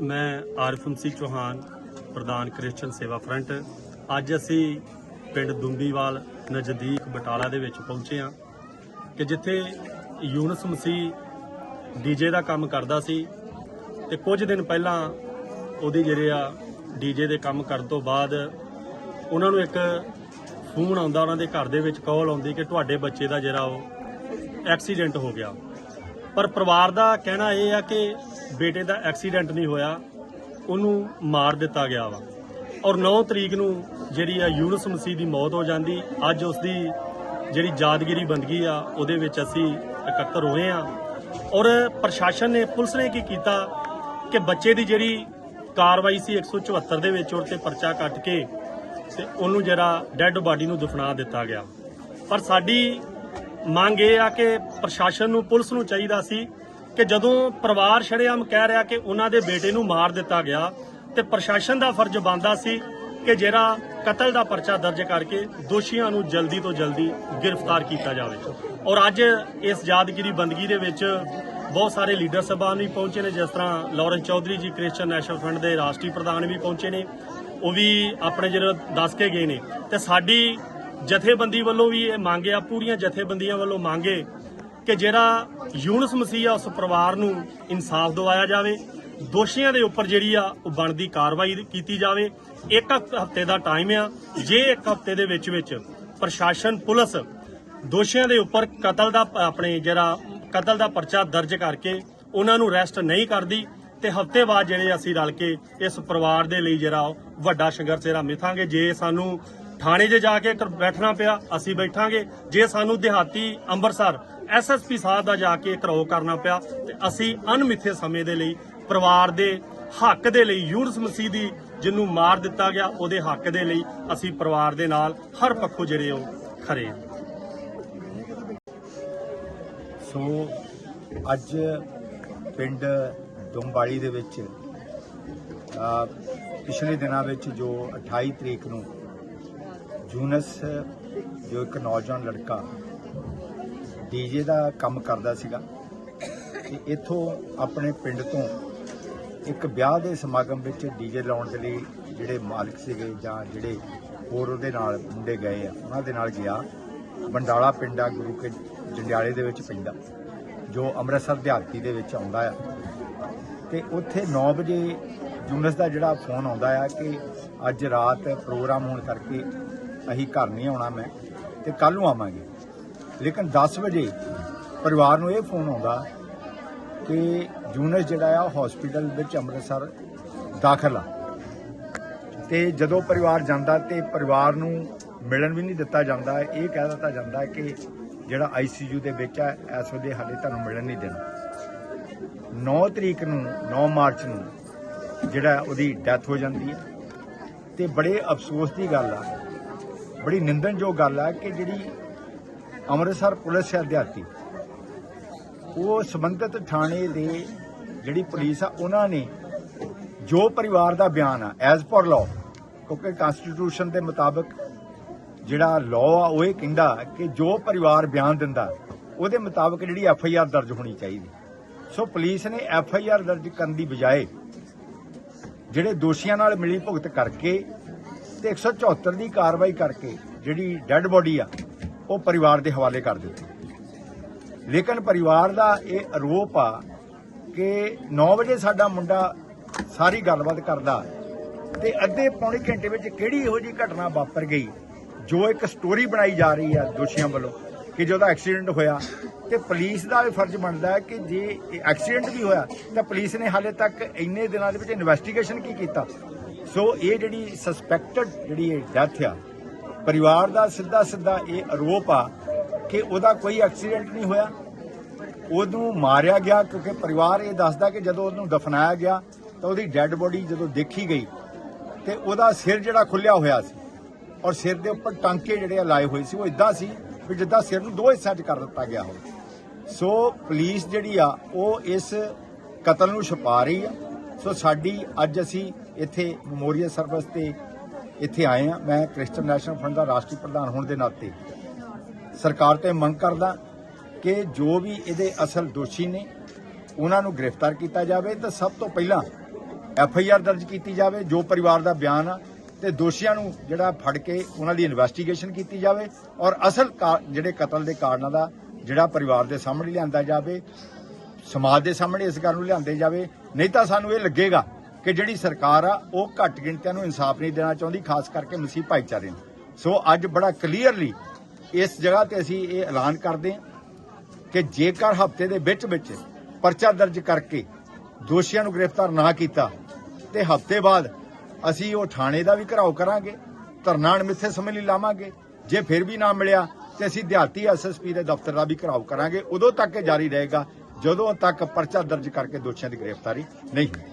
ਮੈਂ ਆਰਿਫ ਸਿੰਘ ਚੌਹਾਨ, ਪ੍ਰਧਾਨ ਕ੍ਰਿਸਚਨ ਸੇਵਾ ਫਰੰਟ। ਅੱਜ ਅਸੀਂ ਪਿੰਡ ਦੁੰਬੀਵਾਲ, ਨਜ਼ਦੀਕ ਬਟਾਲਾ ਦੇ ਵਿੱਚ ਪਹੁੰਚੇ ਹਾਂ ਕਿ ਜਿੱਥੇ ਯੂਨਸ ਮਸੀਹ ਡੀਜੇ ਦਾ ਕੰਮ ਕਰਦਾ ਸੀ ਤੇ ਕੁਝ ਦਿਨ ਪਹਿਲਾਂ ਉਹਦੀ ਜਿਹੜੇ ਆ ਡੀਜੇ ਦੇ ਕੰਮ ਕਰਨ ਤੋਂ ਬਾਅਦ ਉਹਨਾਂ ਨੂੰ ਇੱਕ ਫੋਨ ਆਉਂਦਾ, ਉਹਨਾਂ ਦੇ ਘਰ ਦੇ ਵਿੱਚ ਕਾਲ ਆਉਂਦੀ ਕਿ ਤੁਹਾਡੇ ਬੱਚੇ ਦਾ ਜਿਹੜਾ ਉਹ ਐਕਸੀਡੈਂਟ ਹੋ ਗਿਆ। ਪਰ ਪਰਿਵਾਰ ਦਾ ਕਹਿਣਾ ਇਹ ਆ ਕਿ ਬੇਟੇ ਦਾ ਐਕਸੀਡੈਂਟ ਨਹੀਂ ਹੋਇਆ, ਉਹਨੂੰ ਮਾਰ ਦਿੱਤਾ ਗਿਆ ਵਾ। ਔਰ 9 ਤਰੀਕ ਨੂੰ ਜਿਹੜੀ ਆ ਯੂਨਸ ਮਸੀਹ ਦੀ ਮੌਤ ਹੋ ਜਾਂਦੀ, ਅੱਜ ਉਸ ਦੀ ਜਿਹੜੀ ਯਾਦਗਿਰੀ ਬੰਦਗੀ ਆ, ਉਹਦੇ ਵਿੱਚ ਅਸੀਂ ਇਕੱਤਰ ਹੋਏ ਆ। ਔਰ ਪ੍ਰਸ਼ਾਸਨ ਨੇ, ਪੁਲਿਸ ਨੇ ਕੀ ਕੀਤਾ ਕਿ ਬੱਚੇ ਦੀ ਜਿਹੜੀ ਕਾਰਵਾਈ ਸੀ 174 ਦੇ ਵਿੱਚ ਉਹ ਤੇ ਪਰਚਾ ਕੱਟ ਕੇ ਤੇ ਉਹਨੂੰ ਜਿਹੜਾ ਡੈੱਡ ਬਾਡੀ ਨੂੰ ਦਫਨਾ ਦਿੱਤਾ ਗਿਆ। ਪਰ ਸਾਡੀ ਮੰਗ ਇਹ ਆ ਕਿ ਪ੍ਰਸ਼ਾਸਨ ਨੂੰ, ਪੁਲਿਸ ਨੂੰ ਚਾਹੀਦਾ ਸੀ ਕਿ ਜਦੋਂ ਪਰਿਵਾਰ ਸ਼ਰੇਆਮ ਕਹਿ ਰਿਹਾ ਕਿ ਉਹਨਾਂ ਦੇ ਬੇਟੇ ਨੂੰ ਮਾਰ ਦਿੱਤਾ ਗਿਆ ਤੇ ਪ੍ਰਸ਼ਾਸਨ ਦਾ ਫਰਜ਼ ਬਣਦਾ ਸੀ ਕਿ ਜਿਹੜਾ ਕਤਲ ਦਾ ਪਰਚਾ ਦਰਜ ਕਰਕੇ ਦੋਸ਼ੀਆਂ ਨੂੰ ਜਲਦੀ ਤੋਂ ਜਲਦੀ ਗ੍ਰਿਫਤਾਰ ਕੀਤਾ ਜਾਵੇ। ਔਰ ਅੱਜ ਇਸ ਯਾਦਗਿਰੀ ਬੰਦਗੀ ਦੇ ਵਿੱਚ ਬਹੁਤ ਸਾਰੇ ਲੀਡਰ ਸਭਾ ਵੀ ਪਹੁੰਚੇ ਨੇ, ਜਿਸ ਤਰ੍ਹਾਂ ਲਾਰੈਂਸ ਚੌਧਰੀ ਜੀ, ਕ੍ਰਿਸਚੀਅਨ ਨੈਸ਼ਨਲ ਫਰੰਟ ਦੇ ਰਾਸ਼ਟਰੀ ਪ੍ਰਧਾਨ ਵੀ ਪਹੁੰਚੇ ਨੇ। ਉਹ ਵੀ ਆਪਣੇ ਜਿਹੜੇ ਦੱਸ ਕੇ ਗਏ ਨੇ। ਤੇ ਸਾਡੀ ਜਥੇਬੰਦੀ ਵੱਲੋਂ ਵੀ ਇਹ ਮੰਗਿਆ ਪੂਰੀਆਂ ਜਥੇਬੰਦੀਆਂ ਵੱਲੋਂ ਮੰਗੇ ਕਿ ਜਿਹੜਾ ਯੂਨਸ ਮਸੀਹ ਆ, ਉਸ ਪਰਿਵਾਰ ਨੂੰ ਇਨਸਾਫ ਦਿਵਾਇਆ ਜਾਵੇ। ਦੋਸ਼ੀਆਂ ਦੇ ਉੱਪਰ ਜਿਹੜੀ ਆ, ਉਹ ਬਣਦੀ ਕਾਰਵਾਈ ਕੀਤੀ ਜਾਵੇ। ਇੱਕ ਹਫ਼ਤੇ ਦਾ ਟਾਈਮ ਆ। ਜੇ ਇੱਕ ਹਫ਼ਤੇ ਦੇ ਵਿੱਚ ਵਿੱਚ ਪ੍ਰਸ਼ਾਸਨ, ਪੁਲਿਸ ਦੋਸ਼ੀਆਂ ਦੇ ਉੱਪਰ ਕਤਲ ਦਾ, ਆਪਣੇ ਜਿਹੜਾ ਕਤਲ ਦਾ ਪਰਚਾ ਦਰਜ ਕਰਕੇ ਉਹਨਾਂ ਨੂੰ ਅਰੈਸਟ ਨਹੀਂ ਕਰਦੀ, ਤੇ ਹਫ਼ਤੇ ਬਾਅਦ ਜਿਹੜੇ ਅਸੀਂ ਰਲ ਕੇ ਇਸ ਪਰਿਵਾਰ ਦੇ ਲਈ ਜਿਹੜਾ ਉਹ ਵੱਡਾ ਸੰਘਰਸ਼ ਜਿਹੜਾ ਮਿਥਾਂਗੇ, ਜੇ ਸਾਨੂੰ ਥਾਣੇ 'ਚ ਜਾ ਕੇ ਬੈਠਣਾ ਪਿਆ, ਅਸੀਂ ਬੈਠਾਂਗੇ। ਜੇ ਸਾਨੂੰ ਦਿਹਾਤੀ ਅੰਮ੍ਰਿਤਸਰ ਐਸਐਸਪੀ ਸਾਹਿਬ ਦਾ ਜਾ ਕੇ ਘਰੋ ਕਰਨਾ ਪਿਆ ਤੇ ਅਸੀਂ ਅਣਮਿੱਥੇ ਸਮੇਂ ਦੇ ਲਈ ਪਰਿਵਾਰ ਦੇ ਹੱਕ ਦੇ ਲਈ ਯੂਨਸ ਮਸੀਹ ਦੀ ਜਿਹਨੂੰ ਮਾਰ ਦਿੱਤਾ ਗਿਆ, ਉਹਦੇ ਹੱਕ ਦੇ ਲਈ ਅਸੀਂ ਪਰਿਵਾਰ ਦੇ ਨਾਲ ਹਰ ਪੱਖੋਂ ਜਿਹੜੇ ਉਹ ਖਰੇ ਸੋ, ਅੱਜ ਪਿੰਡ ਦੁੰਬਾਲੀ ਦੇ ਵਿੱਚ ਪਿਛਲੇ ਦਿਨਾਂ ਵਿੱਚ ਜੋ 28 ਤਰੀਕ ਨੂੰ ਜੂਨਸ ਜੋ ਇੱਕ ਨੌਜਵਾਨ ਲੜਕਾ ਡੀਜੇ ਦਾ ਕੰਮ ਕਰਦਾ ਸੀਗਾ ਤੇ ਇੱਥੋਂ ਆਪਣੇ ਪਿੰਡ ਤੋਂ ਇੱਕ ਵਿਆਹ ਦੇ ਸਮਾਗਮ ਵਿੱਚ ਡੀਜੇ ਲਾਉਣ ਦੇ ਲਈ ਜਿਹੜੇ ਮਾਲਕ ਸੀਗੇ ਜਾਂ ਜਿਹੜੇ ਹੋਰ ਉਹਦੇ ਨਾਲ ਮੁੰਡੇ ਗਏ ਆ, ਉਹਨਾਂ ਦੇ ਨਾਲ ਗਿਆ। ਬੰਡਾਲਾ ਪਿੰਡਾ ਗੁਰੂ ਕੇ ਜੰਡਿਆਲੇ ਦੇ ਵਿੱਚ ਪੈਂਦਾ ਜੋ ਅੰਮ੍ਰਿਤਸਰ ਦਿਹਾਤੀ ਦੇ ਵਿੱਚ ਆਉਂਦਾ ਆ। ਤੇ ਉੱਥੇ 9 ਵਜੇ ਯੂਨਸ ਦਾ ਜਿਹੜਾ ਫੋਨ ਆਉਂਦਾ ਆ ਕਿ ਅੱਜ ਰਾਤ ਪ੍ਰੋਗਰਾਮ ਹੋਣ ਕਰਕੇ ਅਸੀਂ ਘਰ ਨਹੀਂ ਆਉਣਾ ਮੈਂ, ਤੇ ਕੱਲ ਨੂੰ ਆਵਾਂਗੇ। ਲੇਕਿਨ 10 ਵਜੇ ਪਰਿਵਾਰ ਨੂੰ ਇਹ ਫੋਨ ਆਉਂਦਾ ਕਿ ਯੂਨਸ ਜਿਹੜਾ ਆ ਹਸਪੀਟਲ ਵਿੱਚ ਅੰਮ੍ਰਿਤਸਰ ਦਾਖਲ ਆ। ਤੇ ਜਦੋਂ ਪਰਿਵਾਰ ਜਾਂਦਾ ਤੇ ਪਰਿਵਾਰ ਨੂੰ ਮਿਲਣ ਵੀ ਨਹੀਂ ਦਿੱਤਾ ਜਾਂਦਾ, ਇਹ ਕਹਿ ਦਿੱਤਾ ਜਾਂਦਾ ਕਿ ਜਿਹੜਾ ਆਈਸੀਯੂ ਦੇ ਵਿੱਚ ਹੈ ਇਸ ਵੇਲੇ ਹਾਲੇ ਤੁਹਾਨੂੰ ਮਿਲਣ ਨਹੀਂ ਦੇਣਾ। 9 ਤਰੀਕ ਨੂੰ 9 ਮਾਰਚ ਨੂੰ ਜਿਹੜਾ ਉਹਦੀ ਡੈਥ ਹੋ ਜਾਂਦੀ ਹੈ। ਤੇ ਬੜੇ ਅਫਸੋਸ ਦੀ ਗੱਲ ਆ, ਬੜੀ ਨਿੰਦਣਯੋਗ ਗੱਲ ਆ ਕਿ ਜਿਹੜੀ ਅੰਮ੍ਰਿਤਸਰ ਪੁਲਿਸ ਹੈ ਅਧਿਆਤੀ ਉਹ ਸੰਬੰਧਿਤ ਥਾਣੇ ਦੇ ਜਿਹੜੀ ਪੁਲਿਸ ਆ, ਉਹਨਾਂ ਨੇ ਜੋ ਪਰਿਵਾਰ ਦਾ ਬਿਆਨ ਆ ਐਜ਼ ਪਰ ਲਾਅ ਕਿਉਂਕਿ ਕਨਸਟੀਟਿਊਸ਼ਨ ਦੇ ਮੁਤਾਬਕ ਜਿਹੜਾ ਲਾਅ ਆ, ਉਹ ਇਹ ਕਹਿੰਦਾ ਕਿ ਜੋ ਪਰਿਵਾਰ ਬਿਆਨ ਦਿੰਦਾ, ਉਹਦੇ ਮੁਤਾਬਕ ਜਿਹੜੀ ਐਫ ਆਈ ਆਰ ਦਰਜ ਹੋਣੀ ਚਾਹੀਦੀ। ਸੋ ਪੁਲਿਸ ਨੇ ਐਫ ਆਈ ਆਰ ਦਰਜ ਕਰਨ ਦੀ ਬਜਾਏ ਜਿਹੜੇ ਦੋਸ਼ੀਆਂ ਨਾਲ ਮਿਲੀ ਭੁਗਤ ਕਰਕੇ ਤੇ 174 ਦੀ ਕਾਰਵਾਈ ਕਰਕੇ ਜਿਹੜੀ ਡੈੱਡ ਬੋਡੀ ਆ ਉਹ ਪਰਿਵਾਰ ਦੇ ਹਵਾਲੇ ਕਰ ਦਿੱਤੀ। ਲੇਕਿਨ ਪਰਿਵਾਰ ਦਾ ਇਹ ਆਰੋਪ ਆ ਕਿ 9 ਵਜੇ ਸਾਡਾ ਮੁੰਡਾ ਸਾਰੀ ਗੱਲਬਾਤ ਕਰਦਾ ਤੇ ਅੱਧੇ ਪੌਣੇ ਘੰਟੇ ਵਿੱਚ ਕਿਹੜੀ ਇਹੋ ਜਿਹੀ ਘਟਨਾ ਵਾਪਰ ਗਈ, ਜੋ ਇੱਕ ਸਟੋਰੀ ਬਣਾਈ ਜਾ ਰਹੀ ਆ ਦੋਸ਼ੀਆਂ ਵੱਲੋਂ, ਕਿ ਜਦੋਂ ਐਕਸੀਡੈਂਟ ਹੋਇਆ। ਤੇ ਪੁਲਿਸ ਦਾ ਇਹ ਫਰਜ਼ ਬਣਦਾ ਹੈ ਕਿ ਜੇ ਐਕਸੀਡੈਂਟ ਵੀ ਹੋਇਆ, ਤਾਂ ਪੁਲਿਸ ਨੇ ਹਾਲੇ ਤੱਕ ਇੰਨੇ ਦਿਨਾਂ ਦੇ ਵਿੱਚ ਇਨਵੈਸਟੀਗੇਸ਼ਨ ਕੀ ਕੀਤਾ। ਸੋ ਇਹ ਜਿਹੜੀ ਸਸਪੈਕਟਡ ਜਿਹੜੀ ਇਹ ਡੈਥ ਆ ਪਰਿਵਾਰ ਦਾ ਸਿੱਧਾ ਸਿੱਧਾ ਇਹ ਆਰੋਪ ਆ ਕਿ ਉਹਦਾ ਕੋਈ ਐਕਸੀਡੈਂਟ ਨਹੀਂ ਹੋਇਆ। ਉਹਨੂੰ ਮਾਰਿਆ ਗਿਆ ਕਿਉਂਕਿ ਪਰਿਵਾਰ ਇਹ ਦੱਸਦਾ ਕਿ ਜਦੋਂ ਉਹਨੂੰ ਦਫਨਾਇਆ ਗਿਆ ਤਾਂ ਉਹਦੀ ਡੈੱਡ ਬੋਡੀ ਜਦੋਂ ਦੇਖੀ ਗਈ ਤੇ ਉਹਦਾ ਸਿਰ ਜਿਹੜਾ ਖੁੱਲਿਆ ਹੋਇਆ ਸੀ ਔਰ ਸਿਰ ਦੇ ਉੱਪਰ ਟਾਂਕੇ ਜਿਹੜੇ ਆ ਲਾਏ ਹੋਏ ਸੀ, ਉਹ ਇਦਾਂ ਸੀ ਵੀ ਜਿੱਦਾਂ ਸਿਰ ਨੂੰ ਦੋ ਹਿੱਸਿਆਂ 'ਚ ਕਰ ਦਿੱਤਾ ਗਿਆ ਹੋਵੇ। ਸੋ ਪੁਲਿਸ ਜਿਹੜੀ ਆ, ਉਹ ਇਸ ਕਤਲ ਨੂੰ ਛੁਪਾ ਰਹੀ ਆ। ਸੋ ਸਾਡੀ ਅੱਜ ਅਸੀਂ ਇੱਥੇ ਮੈਮੋਰੀਅਲ ਸਰਵਿਸ ਤੇ ਇੱਥੇ ਆਏ ਆ ਮੈਂ ਕ੍ਰਿਸਚੀਅਨ ਨੈਸ਼ਨਲ ਫਰੰਟ ਦਾ ਰਾਸ਼ਟਰੀ ਪ੍ਰਧਾਨ ਹੋਣ ਦੇ ਨਾਤੇ। ਸਰਕਾਰ ਤੇ ਮੰਗ ਕਰਦਾ ਕਿ ਜੋ ਵੀ ਇਹਦੇ ਅਸਲ ਦੋਸ਼ੀ ਨੇ, ਉਹਨਾਂ ਨੂੰ ਗ੍ਰਿਫਤਾਰ ਕੀਤਾ ਜਾਵੇ ਤਾਂ ਸਭ ਤੋਂ ਪਹਿਲਾਂ ਐਫ ਆਈ ਆਰ ਦਰਜ ਕੀਤੀ ਜਾਵੇ, ਜੋ ਪਰਿਵਾਰ ਦਾ ਬਿਆਨ ਆ, ਤੇ ਦੋਸ਼ੀਆਂ ਨੂੰ ਜਿਹੜਾ ਫੜ ਕੇ ਉਹਨਾਂ ਦੀ ਇਨਵੈਸਟੀਗੇਸ਼ਨ ਕੀਤੀ ਜਾਵੇ ਔਰ ਅਸਲ ਕਾ- ਜਿਹੜੇ ਕਤਲ ਦੇ ਕਾਰਨਾਂ ਦਾ ਜਿਹੜਾ ਪਰਿਵਾਰ ਦੇ ਸਾਹਮਣੇ ਲਿਆਂਦਾ ਜਾਵੇ, ਸਮਾਜ ਦੇ ਸਾਹਮਣੇ ਇਸ ਗੱਲ ਨੂੰ ਲਿਆਂਦੇ ਜਾਵੇ, ਨਹੀਂ ਤਾਂ ਸਾਨੂੰ ਇਹ ਲੱਗੇਗਾ ਕਿ ਜਿਹੜੀ ਸਰਕਾਰ ਆ, ਉਹ ਘੱਟ ਗਿਣਤੀਆਂ ਨੂੰ ਇਨਸਾਫ ਨਹੀਂ ਦੇਣਾ ਚਾਹੁੰਦੀ, ਖਾਸ ਕਰਕੇ ਮਸੀਹ ਭਾਈਚਾਰੇ ਨੂੰ। ਸੋ ਅੱਜ ਬੜਾ ਕਲੀਅਰਲੀ ਇਸ ਜਗ੍ਹਾ ਤੇ ਅਸੀਂ ਇਹ ਐਲਾਨ ਕਰਦੇ ਹਾਂ ਕਿ ਜੇਕਰ ਹਫ਼ਤੇ ਦੇ ਵਿੱਚ ਵਿੱਚ ਪਰਚਾ ਦਰਜ ਕਰਕੇ ਦੋਸ਼ੀਆਂ ਨੂੰ ਗ੍ਰਿਫਤਾਰ ਨਾ ਕੀਤਾ, ਤੇ ਹਫ਼ਤੇ ਬਾਅਦ ਅਸੀਂ ਉਹ ਥਾਣੇ ਦਾ ਵੀ ਘਰਾਓ ਕਰਾਂਗੇ, ਧਰਨਾ ਅਣਮਿੱਥੇ ਸਮੇਂ ਲਈ ਲਾਵਾਂਗੇ, ਜੇ ਫਿਰ ਵੀ ਨਾ ਮਿਲਿਆ, ਤੇ ਅਸੀਂ ਦਿਹਾਤੀ ਐਸਐਸਪੀ ਦੇ ਦਫ਼ਤਰ ਦਾ ਵੀ ਘਰਾਓ ਕਰਾਂਗੇ। ਉਦੋਂ ਤੱਕ ਇਹ ਜਾਰੀ ਰਹੇਗਾ, ਜਦੋਂ ਤੱਕ ਪਰਚਾ ਦਰਜ ਕਰਕੇ ਦੋਸ਼ੀਆਂ ਦੀ ਗ੍ਰਿਫਤਾਰੀ ਨਹੀਂ ਹੁੰਦੀ